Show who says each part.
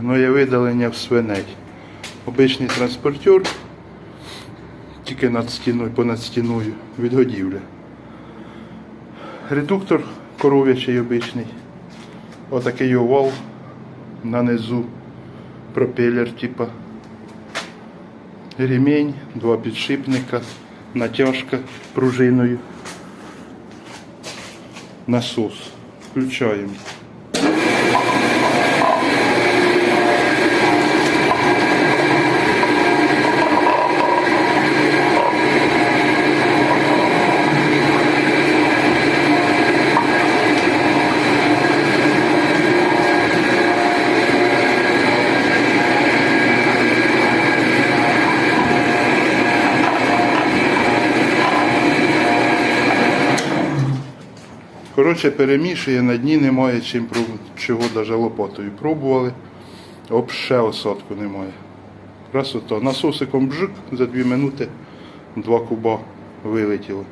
Speaker 1: гноєвидалення в свиней. Обичний транспортер, тільки над стіною, понад стіною від годівлі. Редуктор коров'ячий обичний. Отакий овал на низу, пропелер типа. Ремінь, два підшипника, натяжка пружиною. Насос. Включаємо. Коротше, перемішує, на дні немає чим чого навіть лопатою пробували. Об ще осадку немає. Красота. Насосиком бжик за 2 минути два куба вилетіло.